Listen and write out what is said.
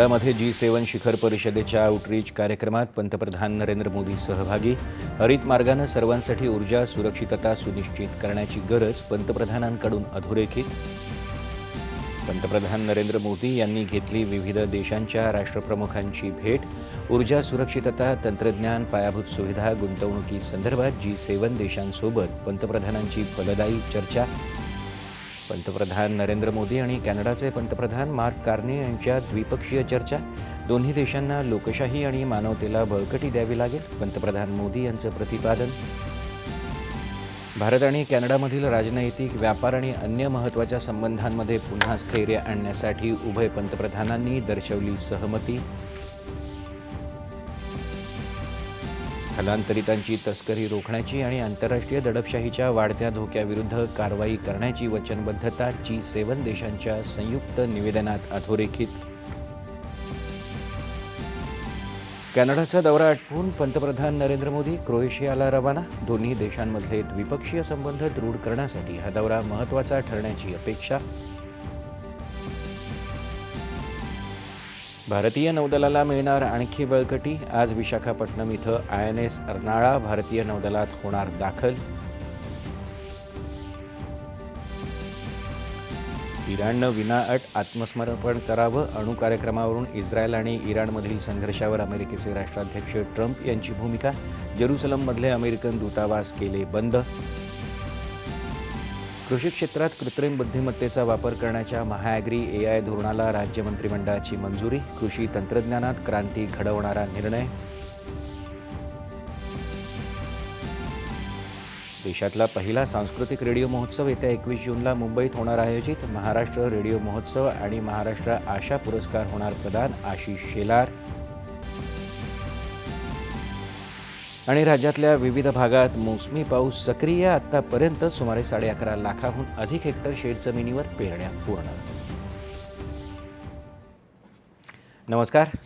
मध्ये जी सेवन शिखर परिषदेच्या आउटरीच कार्यक्रमात पंतप्रधान नरेंद्र मोदी सहभागी. हरित मार्गानं सर्वांसाठी ऊर्जा सुरक्षितता सुनिश्चित करण्याची गरज पंतप्रधानांकडून अधोरेखित. पंतप्रधान नरेंद्र मोदी यांनी घेतली विविध देशांच्या राष्ट्रप्रमुखांची भेट. ऊर्जा सुरक्षितता तंत्रज्ञान पायाभूत सुविधा गुंतवणुकीसंदर्भात जी सेवन देशांसोबत पंतप्रधानांची फलदायी चर्चा पंतप्रधान नरेंद्र मोदी आणि कॅनडाचे पंतप्रधान मार्क कार्ने यांच्या द्विपक्षीय चर्चा. दोन्ही देशांना लोकशाही आणि मानवतेला बळकटी द्यावी लागेल पंतप्रधान मोदी यांचं प्रतिपादन. भारत आणि कॅनडामधील राजनैतिक व्यापार आणि अन्य महत्त्वाच्या संबंधांमध्ये पुन्हा स्थैर्य आणण्यासाठी उभय पंतप्रधानांनी दर्शवली सहमती. स्थलांतरितांची तस्करी रोखण्याची आणि आंतरराष्ट्रीय दडपशाहीच्या वाढत्या धोक्याविरुद्ध कारवाई करण्याची वचनबद्धता जी सेवन देशांच्या संयुक्त निवेदनात अधोरेखित. कॅनडाचा दौरा आटपून पंतप्रधान नरेंद्र मोदी क्रोएशियाला रवाना. दोन्ही देशांमधले द्विपक्षीय संबंध दृढ करण्यासाठी हा दौरा महत्त्वाचा ठरण्याची अपेक्षा. भारतीय नौदलाला मिळणार आणखी बळकटी. आज विशाखापट्टणम इथं आय एन एस अर्नाळा भारतीय नौदलात होणार दाखल. इराणनं विनाअट आत्मसमर्पण करावं अणु कार्यक्रमावरून इस्रायल आणि इराणमधील संघर्षावर अमेरिकेचे राष्ट्राध्यक्ष ट्रम्प यांची भूमिका. जेरुसलममधले अमेरिकन दूतावास केले बंद. कृषी क्षेत्रात कृत्रिम बुद्धिमत्तेचा वापर करण्याच्या महाॲग्री ए आय धोरणाला राज्य मंत्रिमंडळाची मंजुरी कृषी तंत्रज्ञानात क्रांती घडवणारा निर्णय. देशातला पहिला सांस्कृतिक रेडिओ महोत्सव येत्या एकवीस जूनला मुंबईत होणार आयोजित. महाराष्ट्र रेडिओ महोत्सव आणि महाराष्ट्र आशा पुरस्कार होणार प्रदान आशिष शेलार. आणि राज्यातल्या विविध भागात मोसमी पाऊस सक्रिय आतापर्यंत सुमारे साडे अकरा लाखाहून अधिक हेक्टर शेतजमिनीवर पेरण्या पूर्ण. नमस्कार.